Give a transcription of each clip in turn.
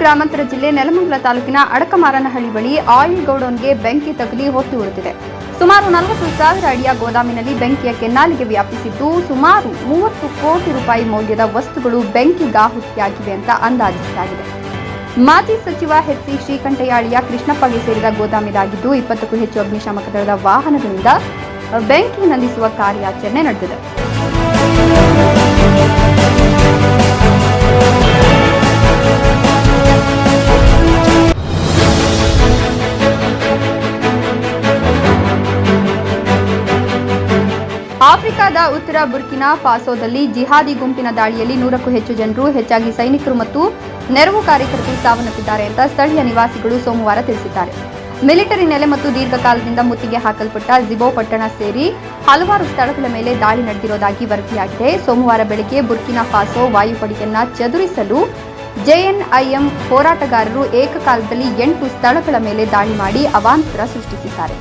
ಗ್ರಾಮಾಂತರ ಜಿಲ್ಲೆ ನೆಲಮಂಗಲ ತಾಲೂಕಿನ ಅಡಕಮಾರನಹಳ್ಳಿ ಬಳಿ ಆಯಿಲ್ ಗೌಡೌನ್ಗೆ ಬೆಂಕಿ ತಗುಲಿ ಹೊತ್ತಿ ಉಳಿದಿದೆ ಸುಮಾರು ನಲವತ್ತು ಸಾವಿರ ಅಡಿಯ ಗೋದಾಮಿನಲ್ಲಿ ಬೆಂಕಿಯ ಕೆನ್ನಾಲಿಗೆ ವ್ಯಾಪಿಸಿದ್ದು, ಸುಮಾರು ಮೂವತ್ತು ಕೋಟಿ ರೂಪಾಯಿ ಮೌಲ್ಯದ ವಸ್ತುಗಳು ಬೆಂಕಿಗಾಹುತಿಯಾಗಿವೆ ಅಂತ ಅಂದಾಜಿಸಲಾಗಿದೆ. ಮಾಜಿ ಸಚಿವ ಎಚ್ ಸಿ ಶ್ರೀಕಂಠಯಾಳಿಯ ಕೃಷ್ಣಪ್ಪಗೆ ಸೇರಿದ ಗೋದಾಮಿದಾಗಿದ್ದು, ಇಪ್ಪತ್ತಕ್ಕೂ ಹೆಚ್ಚು ಅಗ್ನಿಶಾಮಕ ದಳದ ವಾಹನಗಳಿಂದ ಬೆಂಕಿ ನಂದಿಸುವ ಕಾರ್ಯಾಚರಣೆ ನಡೆದಿದೆ. ಆಫ್ರಿಕಾದ ಉತ್ತರ ಬುರ್ಕಿನಾ ಫಾಸೋದಲ್ಲಿ ಜಿಹಾದಿ ಗುಂಪಿನ ದಾಳಿಯಲ್ಲಿ ನೂರಕ್ಕೂ ಹೆಚ್ಚು ಜನರು ಹೆಚ್ಚಾಗಿ ಸೈನಿಕರು ಮತ್ತು ನೆರವು ಕಾರ್ಯಕರ್ತರು ಸಾವನ್ನಪ್ಪಿದ್ದಾರೆ ಅಂತ ಸ್ಥಳೀಯ ನಿವಾಸಿಗಳು ಸೋಮವಾರ ತಿಳಿಸಿದ್ದಾರೆ. ಮಿಲಿಟರಿ ನೆಲೆ ಮತ್ತು ದೀರ್ಘಕಾಲದಿಂದ ಮುತ್ತಿಗೆ ಹಾಕಲ್ಪಟ್ಟ ಜಿಬೋ ಪಟ್ಟಣ ಸೇರಿ ಹಲವಾರು ಸ್ಥಳಗಳ ಮೇಲೆ ದಾಳಿ ನಡೆದಿರೋದಾಗಿ ವರದಿಯಾಗಿದೆ. ಸೋಮವಾರ ಬೆಳಗ್ಗೆ ಬುರ್ಕಿನಾ ಫಾಸೋ ವಾಯುಪಡೆಯನ್ನ ಚದುರಿಸಲು ಜೆಎನ್ಐಎಂ ಹೋರಾಟಗಾರರು ಏಕಕಾಲದಲ್ಲಿ ಎಂಟು ಸ್ಥಳಗಳ ಮೇಲೆ ದಾಳಿ ಮಾಡಿ ಅವಾಂತರ ಸೃಷ್ಟಿಸಿದ್ದಾರೆ.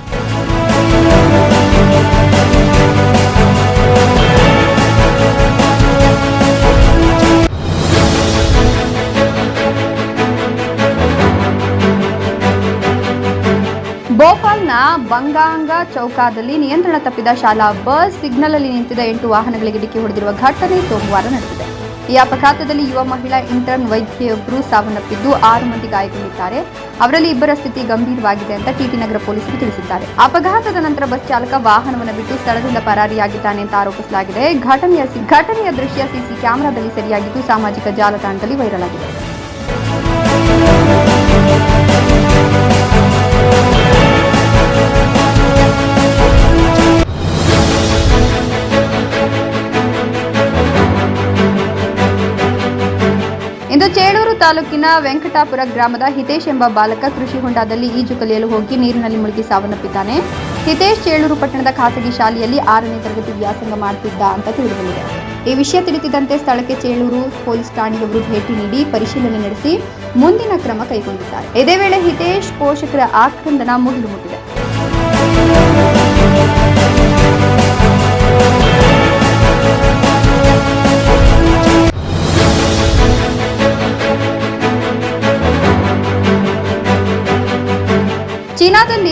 ಬಂಗಾಂಗ ಚೌಕಾದಲ್ಲಿ ನಿಯಂತ್ರಣ ತಪ್ಪಿದ ಶಾಲಾ ಬಸ್ ಸಿಗ್ನಲ್ ಅಲ್ಲಿ ನಿಂತಿದ್ದ ಎಂಟು ವಾಹನಗಳಿಗೆ ಡಿಕ್ಕಿ ಹೊಡೆದಿರುವ ಘಟನೆ ಸೋಮವಾರ ನಡೆದಿದೆ. ಈ ಅಪಘಾತದಲ್ಲಿ ಯುವ ಮಹಿಳಾ ಇಂಟರ್ನ್ ವೈದ್ಯೆಯೊಬ್ಬರು ಸಾವನ್ನಪ್ಪಿದ್ದು ಆರು ಮಂದಿ ಗಾಯಗೊಂಡಿದ್ದಾರೆ. ಅವರಲ್ಲಿ ಇಬ್ಬರ ಸ್ಥಿತಿ ಗಂಭೀರವಾಗಿದೆ ಅಂತ ಟಿಟಿ ನಗರ ಪೊಲೀಸರು ತಿಳಿಸಿದ್ದಾರೆ. ಅಪಘಾತದ ನಂತರ ಬಸ್ ಚಾಲಕ ವಾಹನವನ್ನು ಬಿಟ್ಟು ಸ್ಥಳದಿಂದ ಪರಾರಿಯಾಗಿದ್ದಾನೆ ಅಂತ ಆರೋಪಿಸಲಾಗಿದೆ. ಘಟನೆಯ ಘಟನೆಯ ದೃಶ್ಯ ಸಿಸಿ ಕ್ಯಾಮೆರಾದಲ್ಲಿ ಸರಿಯಾಗಿದ್ದು ಸಾಮಾಜಿಕ ಜಾಲತಾಣದಲ್ಲಿ ವೈರಲ್ ಆಗಿದೆ. ತಾಲೂಕಿನ ವೆಂಕಟಾಪುರ ಗ್ರಾಮದ ಹಿತೇಶ್ ಎಂಬ ಬಾಲಕ ಕೃಷಿ ಹೊಂಡದಲ್ಲಿ ಈಜು ಕಲಿಯಲು ಹೋಗಿ ನೀರಿನಲ್ಲಿ ಮುಳುಗಿ ಸಾವನ್ನಪ್ಪಿದ್ದಾನೆ. ಹಿತೇಶ್ ಚೇಳೂರು ಪಟ್ಟಣದ ಖಾಸಗಿ ಶಾಲೆಯಲ್ಲಿ ಆರನೇ ತರಗತಿ ವ್ಯಾಸಂಗ ಮಾಡುತ್ತಿದ್ದ ಅಂತ ತಿಳಿದುಬಂದಿದೆ. ಈ ವಿಷಯ ತಿಳಿಸಿದಂತೆ ಸ್ಥಳಕ್ಕೆ ಚೇಳೂರು ಪೊಲೀಸ್ ಠಾಣೆಯವರು ಭೇಟಿ ನೀಡಿ ಪರಿಶೀಲನೆ ನಡೆಸಿ ಮುಂದಿನ ಕ್ರಮ ಕೈಗೊಂಡಿದ್ದಾರೆ. ಇದೇ ವೇಳೆ ಹಿತೇಶ್ ಪೋಷಕರ ಆಕ್ರಂದನ ಮುಗಿಲು ಮುಟ್ಟಿದೆ.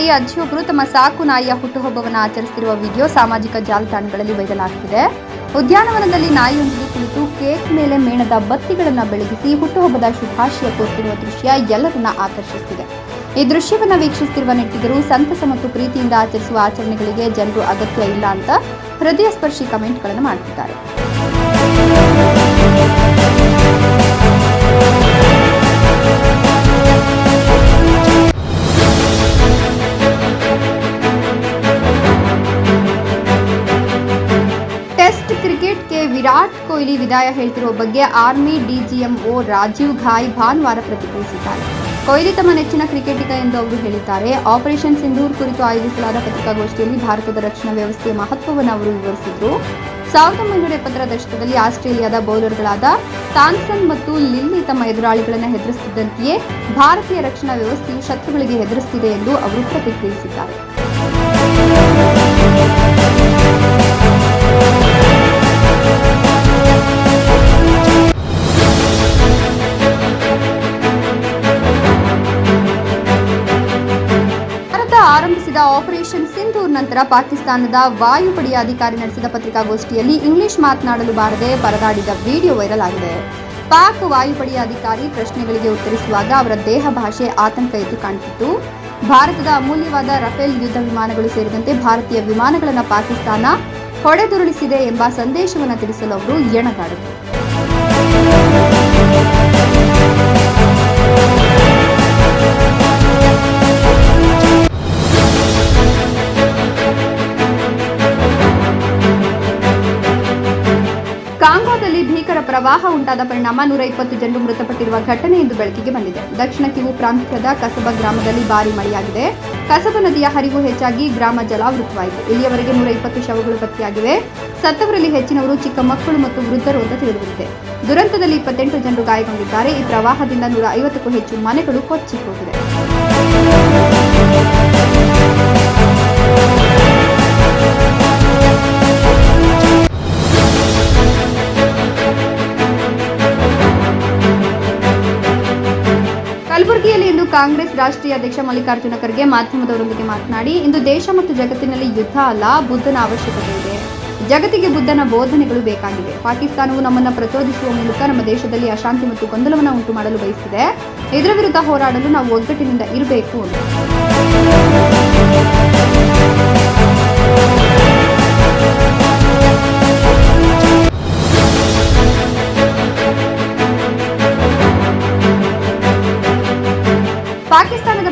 ಚೀನಾದಲ್ಲಿ ಅಜ್ಜಿಯೊಬ್ಬರು ತಮ್ಮ ಸಾಕು ನಾಯಿಯ ಹುಟ್ಟುಹಬ್ಬವನ್ನು ಆಚರಿಸುತ್ತಿರುವ ವಿಡಿಯೋ ಸಾಮಾಜಿಕ ಜಾಲತಾಣಗಳಲ್ಲಿ ವೈರಲ್ ಆಗುತ್ತಿದೆ ಉದ್ಯಾನವನದಲ್ಲಿ ನಾಯಿಯೊಂದಿಗೆ ಕುಳಿತು ಕೇಕ್ ಮೇಲೆ ಮೇಣದ ಬತ್ತಿಗಳನ್ನು ಬೆಳಗಿಸಿ ಹುಟ್ಟುಹಬ್ಬದ ಶುಭಾಶಯ ಕೋರ್ತಿರುವ ದೃಶ್ಯ ಎಲ್ಲರನ್ನ ಆಕರ್ಷಿಸುತ್ತಿದೆ. ಈ ದೃಶ್ಯವನ್ನು ವೀಕ್ಷಿಸುತ್ತಿರುವ ನೆಟ್ಟಿಗರು ಸಂತಸ ಮತ್ತು ಪ್ರೀತಿಯಿಂದ ಆಚರಿಸುವ ಆಚರಣೆಗಳಿಗೆ ಜನರು ಅಗತ್ಯ ಇಲ್ಲ ಅಂತ ಹೃದಯ ಸ್ಪರ್ಶಿ ಕಮೆಂಟ್ಗಳನ್ನು ಮಾಡುತ್ತಿದ್ದಾರೆ ಕೊಹ್ಲಿ ವಿದಾಯ ಹೇಳ್ತಿರುವ ಬಗ್ಗೆ ಆರ್ಮಿ ಡಿಜಿಎಂಒ ರಾಜೀವ್ ಘಾಯ್ ಭಾನುವಾರ ಪ್ರತಿಕ್ರಿಯಿಸಿದ್ದಾರೆ. ಕೊಹ್ಲಿ ತಮ್ಮ ನೆಚ್ಚಿನ ಕ್ರಿಕೆಟಿಗ ಎಂದು ಅವರು ಹೇಳಿದ್ದಾರೆ. ಆಪರೇಷನ್ ಸಿಂಧೂರ್ ಕುರಿತು ಆಯೋಜಿಸಲಾದ ಪತ್ರಿಕಾಗೋಷ್ಠಿಯಲ್ಲಿ ಭಾರತದ ರಕ್ಷಣಾ ವ್ಯವಸ್ಥೆಯ ಮಹತ್ವವನ್ನು ಅವರು ವಿವರಿಸಿದರು. ಸಾವಿರದ ಒಂಬೈನೂರ ಎಪ್ಪತ್ತರ ದಶಕದಲ್ಲಿ ಆಸ್ಟ್ರೇಲಿಯಾದ ಬೌಲರ್ಗಳಾದ ತಾನ್ಸನ್ ಮತ್ತು ಲಿಲ್ಲಿ ತಮ್ಮ ಎದುರಾಳಿಗಳನ್ನು ಹೆದರಿಸುತ್ತಿದ್ದಂತೆಯೇ ಭಾರತೀಯ ರಕ್ಷಣಾ ವ್ಯವಸ್ಥೆಯು ಶತ್ರುಗಳಿಗೆ ಹೆದರಿಸುತ್ತಿದೆ ಎಂದು ಅವರು ಪ್ರತಿಕ್ರಿಯಿಸಿದ್ದಾರೆ. ನಂತರ ಪಾಕಿಸ್ತಾನದ ವಾಯುಪಡೆಯ ಅಧಿಕಾರಿ ನಡೆಸಿದ ಪತ್ರಿಕಾಗೋಷ್ಠಿಯಲ್ಲಿ ಇಂಗ್ಲಿಷ್ ಮಾತನಾಡಲು ಬಾರದೆ ಪರದಾಡಿದ ವಿಡಿಯೋ ವೈರಲ್ ಆಗಿದೆ. ಪಾಕ್ ವಾಯುಪಡೆಯ ಅಧಿಕಾರಿ ಪ್ರಶ್ನೆಗಳಿಗೆ ಉತ್ತರಿಸುವಾಗ ಅವರ ದೇಹ ಭಾಷೆ ಆತಂಕ ಎದ್ದು ಕಾಣುತ್ತಿತ್ತು ಭಾರತದ ಅಮೂಲ್ಯವಾದ ರಫೇಲ್ ಯುದ್ಧ ವಿಮಾನಗಳು ಸೇರಿದಂತೆ ಭಾರತೀಯ ವಿಮಾನಗಳನ್ನು ಪಾಕಿಸ್ತಾನ ಹೊಡೆದುರುಳಿಸಿದೆ ಎಂಬ ಸಂದೇಶವನ್ನು ತಿಳಿಸಲು ಅವರು ಎಣಗಾಡಿದರು. ಪ್ರವಾಹ ಉಂಟಾದ ಪರಿಣಾಮ ನೂರ ಇಪ್ಪತ್ತು ಜನರು ಮೃತಪಟ್ಟಿರುವ ಘಟನೆ ಇಂದು ಬೆಳಕಿಗೆ ಬಂದಿದೆ. ದಕ್ಷಿಣ ಕಿವು ಪ್ರಾಂತ್ಯದ ಕಸಬ ಗ್ರಾಮದಲ್ಲಿ ಭಾರಿ ಮಳೆಯಾಗಿದೆ. ಕಸಬ ನದಿಯ ಹರಿವು ಹೆಚ್ಚಾಗಿ ಗ್ರಾಮ ಜಲಾವೃತವಾಯಿತು. ಇಲ್ಲಿಯವರೆಗೆ ನೂರ ಇಪ್ಪತ್ತು ಶವಗಳು ಪತ್ತೆಯಾಗಿವೆ. ಸತ್ತವರಲ್ಲಿ ಹೆಚ್ಚಿನವರು, ಚಿಕ್ಕ ಮಕ್ಕಳು ಮತ್ತು ವೃದ್ಧರು ಅಂತ ತಿಳಿದುಬಂದಿದೆ. ದುರಂತದಲ್ಲಿ ಇಪ್ಪತ್ತೆಂಟು ಜನರು ಗಾಯಗೊಂಡಿದ್ದಾರೆ. ಈ ಪ್ರವಾಹದಿಂದ ನೂರ ಐವತ್ತಕ್ಕೂ ಹೆಚ್ಚು ಮನೆಗಳು ಕೊಚ್ಚಿ ಹೋಗಿವೆ ಕಾಂಗ್ರೆಸ್ ರಾಷ್ಟ್ರೀಯ ಅಧ್ಯಕ್ಷ ಮಲ್ಲಿಕಾರ್ಜುನ ಖರ್ಗೆ ಮಾಧ್ಯಮದವರೊಂದಿಗೆ ಮಾತನಾಡಿ, ಇಂದು ದೇಶ ಮತ್ತು ಜಗತ್ತಿನಲ್ಲಿ ಯುದ್ಧ ಅಲ್ಲ, ಬುದ್ಧನ ಅವಶ್ಯಕತೆ ಇದೆ. ಜಗತ್ತಿಗೆ ಬುದ್ಧನ ಬೋಧನೆಗಳು ಬೇಕಾಗಿವೆ. ಪಾಕಿಸ್ತಾನವು ನಮ್ಮನ್ನು ಪ್ರಚೋದಿಸುವ ಮೂಲಕ ನಮ್ಮ ದೇಶದಲ್ಲಿ ಅಶಾಂತಿ ಮತ್ತು ಗೊಂದಲವನ್ನು ಉಂಟು ಮಾಡಲು ಬಯಸಿದೆ. ಇದರ ವಿರುದ್ಧ ಹೋರಾಡಲು ನಾವು ಒಗ್ಗಟ್ಟಿನಿಂದ ಇರಬೇಕು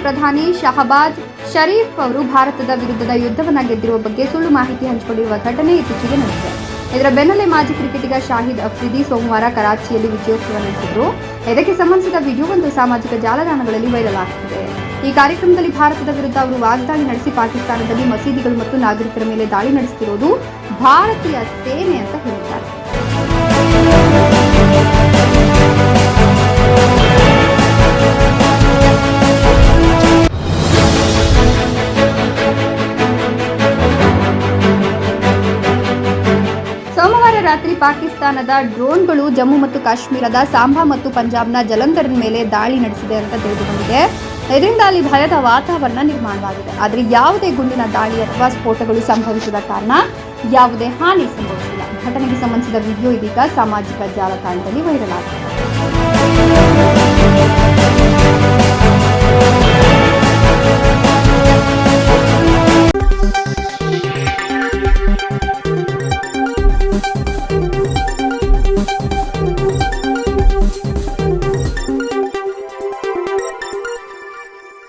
ಪ್ರಧಾನಿ ಶಹಬಾಜ್ ಶರೀಫ್ ಅವರು ಭಾರತದ ವಿರುದ್ಧದ ಯುದ್ಧವನ್ನ ಗೆದ್ದಿರುವ ಬಗ್ಗೆ ಸುಳ್ಳು ಮಾಹಿತಿ ಹಂಚಿಕೊಂಡಿರುವ ಘಟನೆ ಇತ್ತೀಚೆಗೆ ನಡೆದಿದೆ. ಇದರ ಬೆನ್ನಲ್ಲೇ ಮಾಜಿ ಕ್ರಿಕೆಟಿಗ ಶಾಹಿದ್ ಅಫ್ರಿದಿ ಸೋಮವಾರ ಕರಾಚಿಯಲ್ಲಿ ವಿಜಯೋತ್ಸವ ನಡೆಸಿದ್ರು. ಇದಕ್ಕೆ ಸಂಬಂಧಿಸಿದ ವಿಡಿಯೋ ಒಂದು ಸಾಮಾಜಿಕ ಜಾಲತಾಣಗಳಲ್ಲಿ ವೈರಲ್ ಆಗುತ್ತಿದೆ ಈ ಕಾರ್ಯಕ್ರಮದಲ್ಲಿ ಭಾರತದ ವಿರುದ್ಧ ಅವರು ವಾಗ್ದಾಳಿ ನಡೆಸಿ ಪಾಕಿಸ್ತಾನದಲ್ಲಿ ಮಸೀದಿಗಳು ಮತ್ತು ನಾಗರಿಕರ ಮೇಲೆ ದಾಳಿ ನಡೆಸುತ್ತಿರುವುದು ಭಾರತೀಯ ಸೇನೆ ಅಂತ ಹೇಳಿದ್ದಾರೆ ರಾತ್ರಿ ಪಾಕಿಸ್ತಾನದ ಡ್ರೋನ್ಗಳು ಜಮ್ಮು ಮತ್ತು ಕಾಶ್ಮೀರದ ಸಾಂಬಾ ಮತ್ತು ಪಂಜಾಬ್ನ ಜಲಂಧರ್ ಮೇಲೆ ದಾಳಿ ನಡೆಸಿದೆ ಅಂತ ತಿಳಿದುಬಂದಿದೆ. ಇದರಿಂದ ಅಲ್ಲಿ ಭಯದ ವಾತಾವರಣ ನಿರ್ಮಾಣವಾಗಿದೆ. ಆದರೆ ಯಾವುದೇ ಗುಂಡಿನ ದಾಳಿ ಅಥವಾ ಸ್ಫೋಟಗಳು ಸಂಭವಿಸಿದ ಕಾರಣ ಯಾವುದೇ ಹಾನಿ ಸಂಭವಿಸಿಲ್ಲ. ಘಟನೆಗೆ ಸಂಬಂಧಿಸಿದ ವಿಡಿಯೋ ಇದೀಗ ಸಾಮಾಜಿಕ ಜಾಲತಾಣದಲ್ಲಿ ವೈರಲ್ ಆಗಿದೆ.